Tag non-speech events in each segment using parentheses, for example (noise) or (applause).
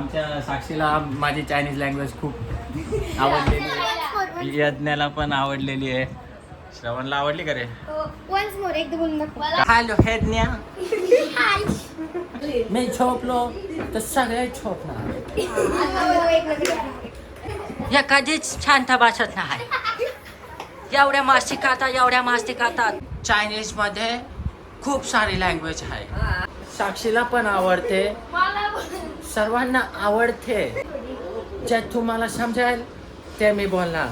आमच्या साक्षीला माझी चायनीज लँग्वेज खूप आवडलेली आहे. यज्ञाला पण आवडलेली आहे. श्रवणला आवडली का रे? वन्स मोर एकदा बोलून दाखव. हॅलो यज्ञा. मी झोपलो तर सगळे झोपणार. या कधीच शांत बसत नाही. एवढ्या मास्ती खातात एवढ्या मास्ती खातात चायनीजमध्ये खूप सारी लँग्वेज आहे. साक्षीला पण आवडते. सर्वांना आवडते. जे तुम्हाला समजेल ते मी बोलणार.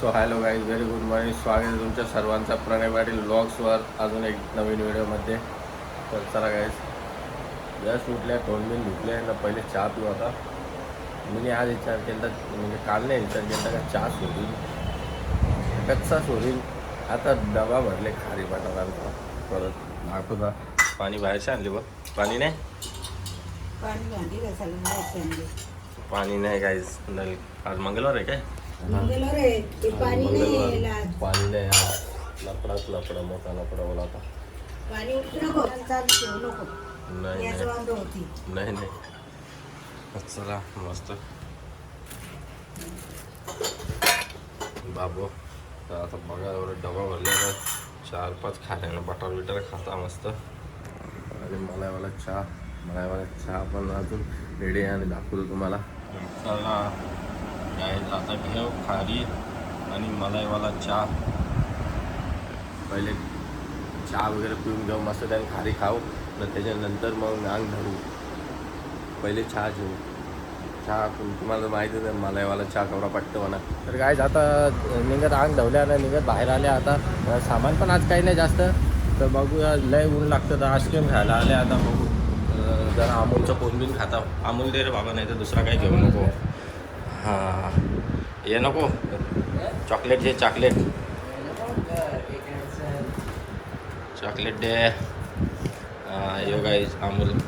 So hello guys very good morning स्वागत आहे तुमच्या सर्वांचा प्रणय पाटील ब्लॉग्सवर अजून एक नवीन व्हिडिओमध्ये. तर चला गाईज जस्ट उठल्या तोंड बिन धुतले. ना पहिले चहा पिऊ आता. मी आज विचार केला म्हणजे काल नाही विचार केला का चहा सोडील कच्चा सोडील आता डबा भरले खारी बटाट्यांचा परत दाखवता पाणी बाहेरचे आणले बघ पाणी नाही पाणी नाही गाईज नल आज मंगळवार आहे काय? पाणी नाही लपडाच लपडा मोठा लपडा बोला आता नाही नाही। चला मस्त. बाबू तर आता बघा एवढं डबा भरलेला चार पाच खाण्यानं बटर बिटर खाता मस्त. आणि मलायवाला चहा मलायवाला चहा पण अजून रेडी आहे आणि दाखवतो तुम्हाला. चला काय आता घेऊ खारी आणि मलाईवाला चहा. पहिले चहा वगैरे पिऊन घेऊ मस्त त्याने खारी खाऊ. तर त्याच्यानंतर मग अंग धरू. पहिले चहा घेऊ. चहा तुम्हाला माहितीच आहे मलाईवाला चहा कवरा पटतो म्हणा. तर काय आता निघत अंग धवल्यानं निघत बाहेर आले आता. सामान पण आज काही नाही जास्त. तर बघूया लय ऊन लागतं तर आईस्क्रीम खायला आले आता बघू. जरा अमूलचं कोणबीन खाता. अमूल दे रे बाबा नाही तर दुसरा काही घेऊ नको. हां. हे नको. चॉकलेट जे chocolate. Chocolate they. Yoga is Amul.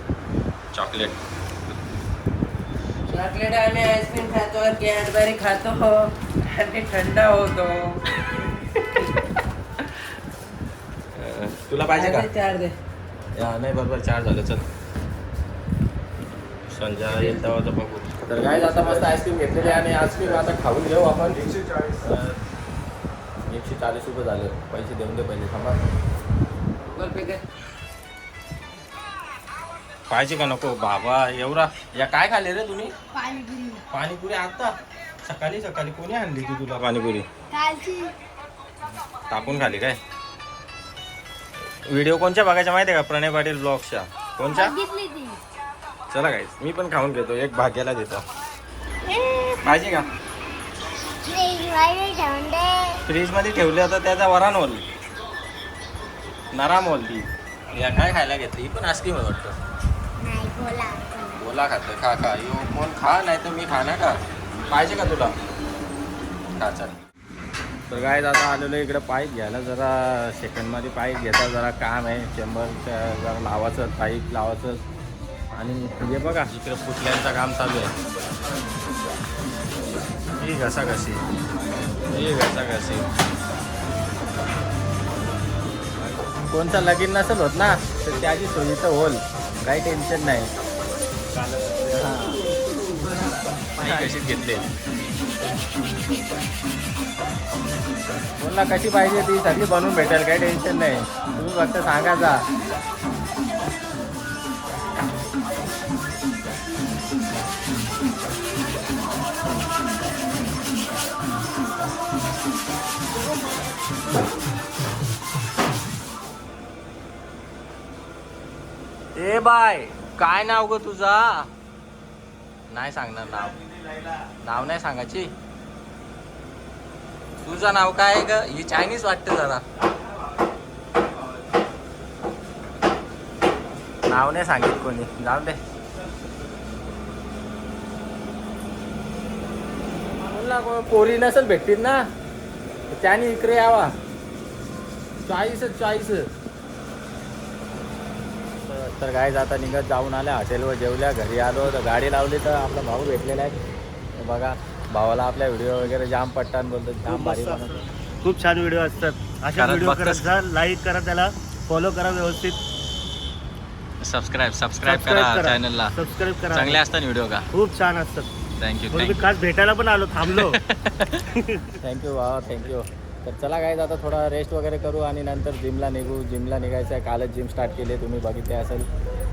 Chocolate. Chocolate आम्ही आईस्क्रीम खातो कॅडबरी खातो. आणि थंड होतो. तुला पाहिजे का? चार दे. या, नाही बरोबर चार झालं चल. संजय येईल तेव्हा तर बघू. तर काय आता मस्त आईस्क्रीम घेतलेली आहे आणि आईस्क्रीम आता खाऊन घेऊ आपण. एकशे चाळीस एकशे चाळीस रुपये झाले. पैसे देऊन दे पहिले थांबा. गुगल पे कर पाहिजे का नको? बाबा एवढा. या काय खाल्ले रे तुम्ही? पाणीपुरी. पाणीपुरी आता सकाळी सकाळी कोणी आणली ती तुला? पाणीपुरी. कालची. टाकून खाली काय? व्हिडिओ कोणच्या बघायच्या माहिती आहे का? प्रणय पाटील ब्लॉगच्या. कोणच्या? बघितली ती. चला काय मी पण खाऊन घेतो. एक भाग्याला देतो. पाहिजे का? फ्रीजमध्ये ठेवले होतं त्याचा वरान ओल नराम ओल ती. या काय खायला घेतली? ही पण आईस्क्रीम आहे वाटतं. ओला बोला. बोला खातं खा खा. यो कोण खा? नाही तर मी खाणार का? पाहिजे का तुला? खा चल. तर काय दादा आलेलो इकडे पाईप घ्यायला. जरा सेकंडमध्ये पाईप घेता जरा काम आहे. चेंबरच्या जरा लावायचं पाईप लावायचं. आणि हे बघा इकडे फुटल्यांचं काम चालू आहे. ही घसा घसी ही घसा घसी कोणचं लगीन नसेल होत ना तर त्याची सोयीचं होल काही टेन्शन नाही. हां. कशीच घेतले. बोलला कशी पाहिजे ती सगळी बनवून भेटेल काही टेन्शन नाही. तुम्ही फक्त सांगायचा ए बाय काय नाव ग तुझा? नाही सांगणार नाव. नाव नाही सांगायची? तुझं नाव काय आहे ग? ही चायनीज वाटते जरा. नाव नाही सांगित कोणी. जाऊ दे. पोरी नसेल भेटतील ना? त्याने इकडे यावा. चॉईस चॉईस तर काय आता निघत जाऊन आल्या हॉटेलवर जेवल्या घरी आलो. तर गाडी लावली तर आपला भाऊ भेटलेला आहे. बघा भावाला आपल्या व्हिडिओ वगैरे जाम पट्टान बोलतो जाम भारी बनवतो. खूप छान व्हिडिओ असतात. अशा व्हिडिओ करत? जा लाईक करा त्याला. फॉलो करा व्यवस्थित. सबस्क्राईब सबस्क्राईब करा चॅनलला सबस्क्राईब करा. चांगले असतात व्हिडिओ का? खूप छान असतात. थँक्यू खास भेटायला पण आलो थांबलो. (laughs) थँक्यू भावा. थँक्यू तर चला काय आता थोडा रेस्ट वगैरे करू आणि नंतर जिमला निघू. जिमला निघायचं आहे. कालच जिम स्टार्ट केली आहे. तुम्ही बघितले असेल.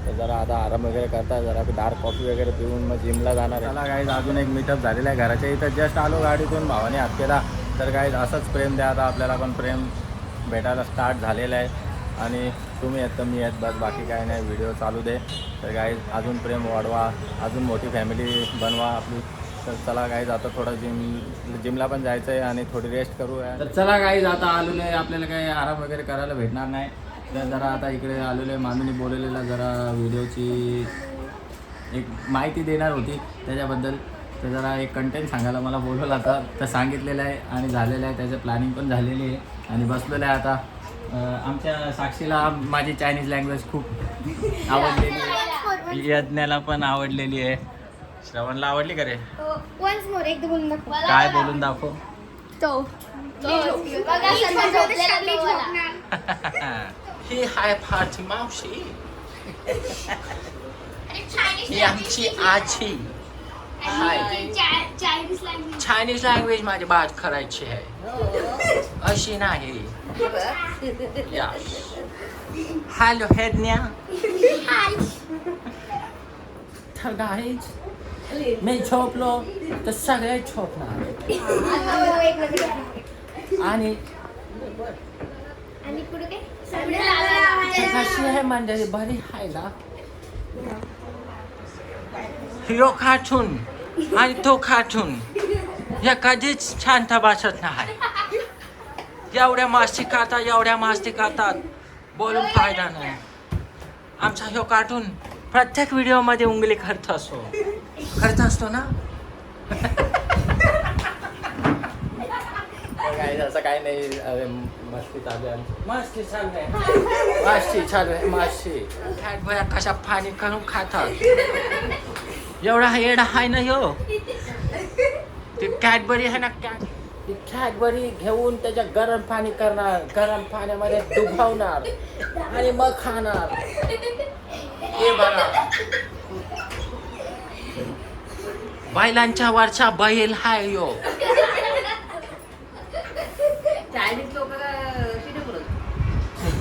तर जरा आता आराम वगैरे करता जरा डार्क कॉफी वगैरे पिऊन मग जिमला जाणार आहे. चला काय अजून एक मीटअप झालेला आहे घराच्या इथं. जस्ट आलो गाडीतून भावाने हात केला. तर काय असंच प्रेम द्या. आता आपल्याला पण प्रेम भेटायला स्टार्ट झालेलं आहे. आणि तुम्ही येत तर मी येत बस. बाकी काय नाही. व्हिडिओ चालू दे. तर काय अजून प्रेम वाढवा. अजून मोठी फॅमिली बनवा आपली. तर चला काय आता थोडं जिम जिमला पण जायचं आहे आणि थोडी रेस्ट करू. तर चला काही आता आलेलो आहे आपल्याला काही आराम वगैरे करायला भेटणार नाही. तर जरा आता इकडे आलेलो आहे मामीने बोलवलेला जरा व्हिडिओची एक माहिती देणार होती त्याच्याबद्दल. तर जरा एक कंटेंट सांगायला मला बोलवलं आता. तर सांगितलेलं आहे आणि झालेलं आहे त्याचं प्लॅनिंग पण झालेली आहे. आणि बसलेलं आहे आता. आमच्या साक्षीला माझी चायनीज लँग्वेज खूप आवडलेली आहे. (laughs) यज्ञाला पण आवडलेली आहे. श्रवणला आवडली का रे? वन्स मोर एकदा बोलून दाखव. काय बोलून दाखव? तो. (laughs) ही हाय फारची मावशी. ही आमची आजी. Hi. Chinese language Chinese language माझी बात करायची आहे. अशी नाही. हॅलो हेदन्या guys, मी झोपलो तर सगळे झोपणार. आणि कशी आहे मंडळी? बरी आहे ना? हिरो कार्टून आणि तो कार्टून या कधीच शांत बसत नाही. एवढ्या मास्ती करतात एवढ्या मास्ती करतात. बोलून फायदा नाही. आमचा ह्यो कार्टून प्रत्येक व्हिडिओमध्ये उंगली खर्च असतो खर्च असतो ना? काय असं काय नाही. अरे मस्ती चालू आहे. मस्ती चालू आहे. मस्ती चालू आहे मस्ती. कॅडबऱ्या कशा पाणी करून खातात एवढा येडा आहे ना यो ती कॅडबरी आहे ना कॅट ती कॅडबरी घेऊन त्याच्या गरम पाणी करणार गरम पाण्यामध्ये डुबवणार आणि मग खाणार. हे बघा. बैलांच्या वरचा बैल हाय यो.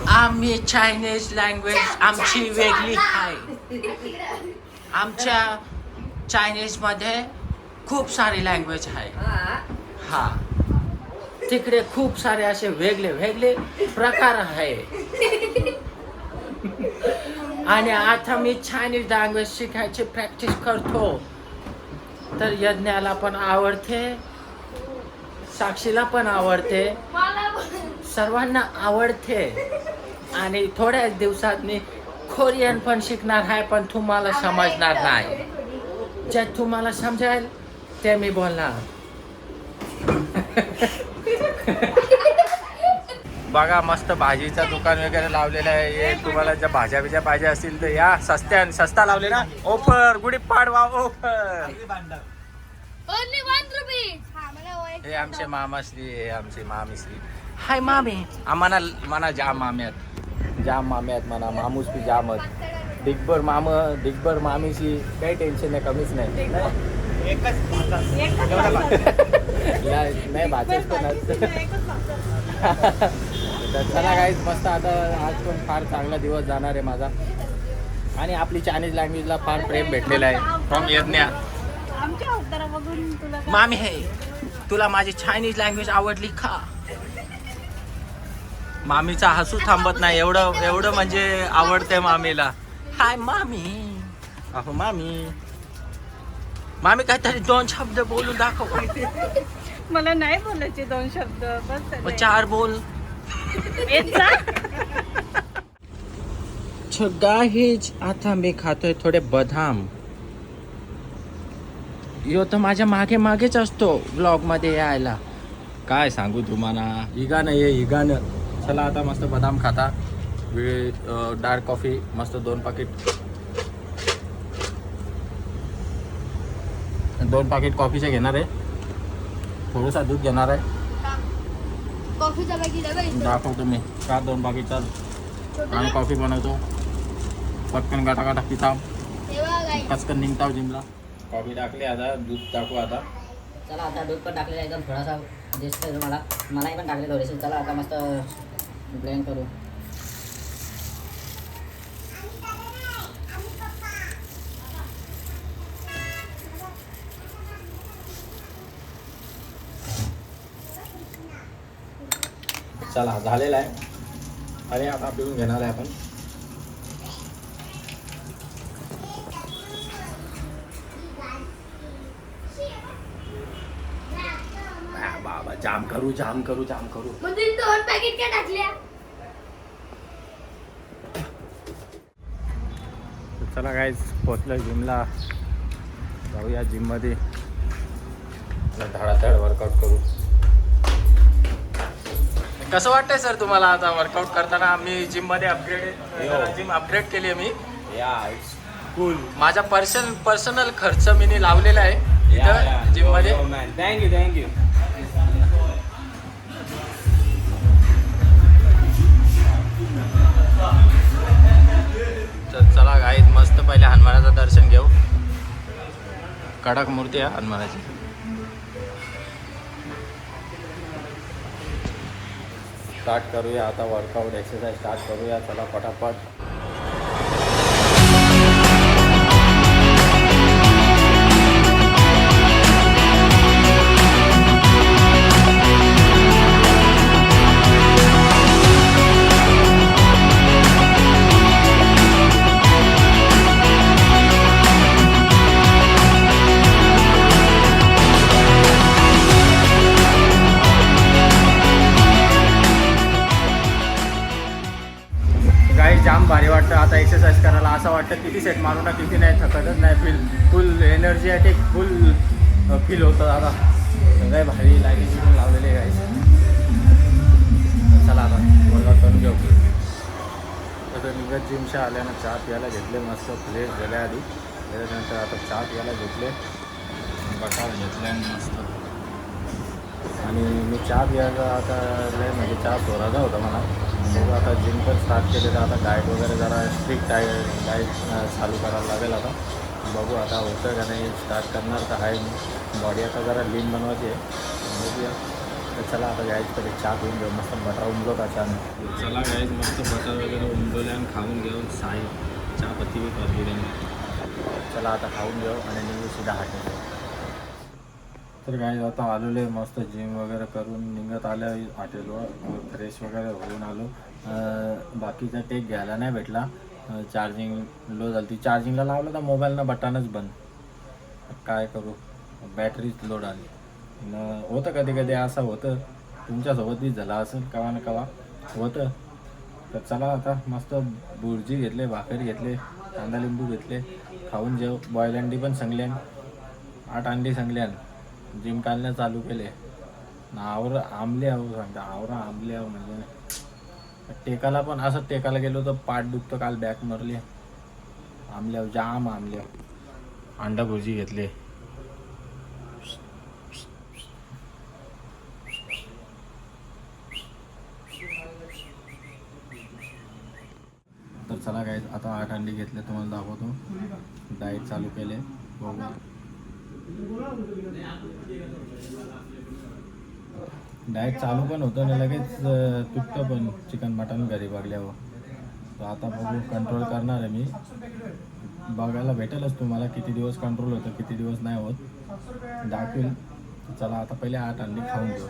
आम्ही चायनीज लँग्वेज आमची वेगळी आहे आमच्या चायनीजमध्ये खूप सारी लँग्वेज आहे हा. तिकडे खूप सारे असे वेगळे वेगळे प्रकार आहे आणि आता मी चायनीज लँग्वेज शिकायची प्रॅक्टिस करतो. तर यज्ञाला पण आवडते. साक्षीला पण आवडते. सर्वांना आवडते. आणि थोड्याच दिवसात मी कोरियन पण शिकणार आहे पण तुम्हाला समजणार नाही. जे तुम्हाला समजेल ते मी बोलणार. (laughs) बघा मस्त भाजीचं दुकान वगैरे लावलेलं आहे. हे तुम्हाला ज्या भाज्या बिज्या पाहिजे असतील तर या सस्त्या सस्ता लावले ना. Offer Gudi Padwa offer rupees. हा, हे आमचे मामाश्री हे आमचे मामीश्री. हाय मामी. आम्हाला म्हणा जाम मामे आहेत. जाम मामे आहेत म्हणा मामूस बी जाम आहेत. दिग्बर माम दिग्बर मामीशी काही टेन्शन नाही कमीच नाही. (laughs) नाही नाही भाचेच पण. (laughs) तर चला काहीच मस्त आता आज पण फार चांगला दिवस जाणार आहे माझा. आणि आपली चायनीज लँग्वेजला फार प्रेम भेटलेलं आहे. फ्रॉम यज्ञा मामी हे. तुला माझी चायनीज लँग्वेज आवडली का? मामीचा हसू थांबत नाही. एवढं एवढं म्हणजे आवडते मामीला. हाय मामी. अहो मामी. मामी काहीतरी दोन शब्द बोलून दाखव. (laughs) मला नाही बोलायचे दोन शब्द. बस चार बोल. गाहीच आता मी खातोय थोडे बदाम. यो तर माझ्या मागे मागेच असतो ब्लॉगमध्ये यायला. काय सांगू तुम्हाला? इगानं ये इगानं चला आता मस्त बदाम खाता. वेळ डार्क कॉफी मस्त दोन पाकिट दोन पाकिट कॉफीचे घेणार आहे. थोडंसं दूध घेणार आहे. कॉफीचा मी. का दोन बाकीचा आणि कॉफी बनवतो. पटकन गाटा गाटा पिता पटकन निघताव जिमला. कॉफी टाकली आता दूध टाकू आता. चला आता दूध पण टाकलेलं एकदम थोडासा दिसतोय तुम्हाला. मलाही पण टाकले थोडेसे चला आता मस्त ब्लेंड करू. चला झालेला आहे. अरे आता पिऊन घेणार आहे आपण. बाबा जाम करू जाम करू जाम करू. तुम्ही दोन पॅकेट काय टाकल्या? चला काय पोचलं जिमला जाऊया जिममध्ये धडाधड वर्कआउट करू. कसं वाटतंय सर तुम्हाला आता वर्कआउट करताना? आम्ही जिममध्ये अपग्रेड जिम अपग्रेड केली आहे मी. कूल माझा पर्सन पर्सनल खर्च मी लावलेला आहे इथं जिममध्ये थँक्यू थँक्यू तर चला गाईत मस्त पहिले हनुमानाचं दर्शन घेऊ. कडक मूर्ती आहे हनुमानाची. स्टार्ट करूया. आता वर्कआउट एक्सरसाइज स्टार्ट करूया. चला पटापट. वाटतं किती सेट मारू ना किती नाही थकतच नाही feel full energetic full feel होतं आता. सगळे भारी लाईटिंग शिकून लावलेले गाईस चला आता वर्गात करून घेऊ. आता निघत जिमच्या आल्यानं चहा प्यायला घेतले मस्त फ्रेश झाले आधी. त्याच्यानंतर आता चहा प्यायला घेतले. बटार घेतले आणि मस्त. आणि मी चहा प्यायला आता लय म्हणजे चहा सोडायचा होता मला. मग आता जिम पण स्टार्ट केले तर आता डाएट वगैरे जरा स्ट्रिक्ट डाएट डाएट चालू करायला लागेल आता. बघू आता होतं का नाही स्टार्ट करणार तर आहे मी. बॉडी आता जरा लीन बनवायची आहे. बघूया. तर चला आता गाईज तरी चहा पिऊन घेऊ मस्त बटर उमलो का चहा चला गाईज मस्त बटर वगैरे उमलवले आणि खाऊन घेऊ. साई चहापत्ती बी करली चला आता खाऊन घेऊ आणि निघू सीधा हाटे तर काय आता आलेलो आहे मस्त जिम वगैरे करून निघत आल्या हॉटेलवर. फ्रेश वगैरे होऊन आलो. बाकीचा टेक घ्यायला नाही भेटला. चार्जिंग लो झाली. ती चार्जिंगला लावलं तर मोबाईलनं बटनच बंद. काय करू? बॅटरीच लोड आली. न होतं कधी कधी असं होतं. तुमच्यासोबतही झालं असेल कवा ना कवा. होतं. तर चला आता मस्त बुर्जी घेतले भाकर घेतले कांदा लिंबू घेतले खाऊन जेव. बॉईल अंडी पण सांगल्यान. आठ अंडी सांगल्यान. जिम काढणं चालू केले. आवर आंबले आहो सांगता. आवरा आंबले आहो म्हणजे. टेकाला पण असं टेकाला गेलो तर पाठ दुखतं काल बॅक मारली. आंबले आहो जाम आंबले. आहो अंडा भुर्जी घेतली. तर चला काय आता आठ अंडी घेतले तुम्हाला दाखवतो. डाएट चालू केले. बघू. डायट चालू पण होतं ना लगेच तुटतं पण चिकन मटन घरी बघल्यावर. तर आता बघू कंट्रोल करणार आहे मी. बघायला भेटेलच तुम्हाला किती दिवस कंट्रोल होतं किती दिवस नाही होत. दाखवेल. चला आता पहिले आठ अंडी खाऊन घेऊ.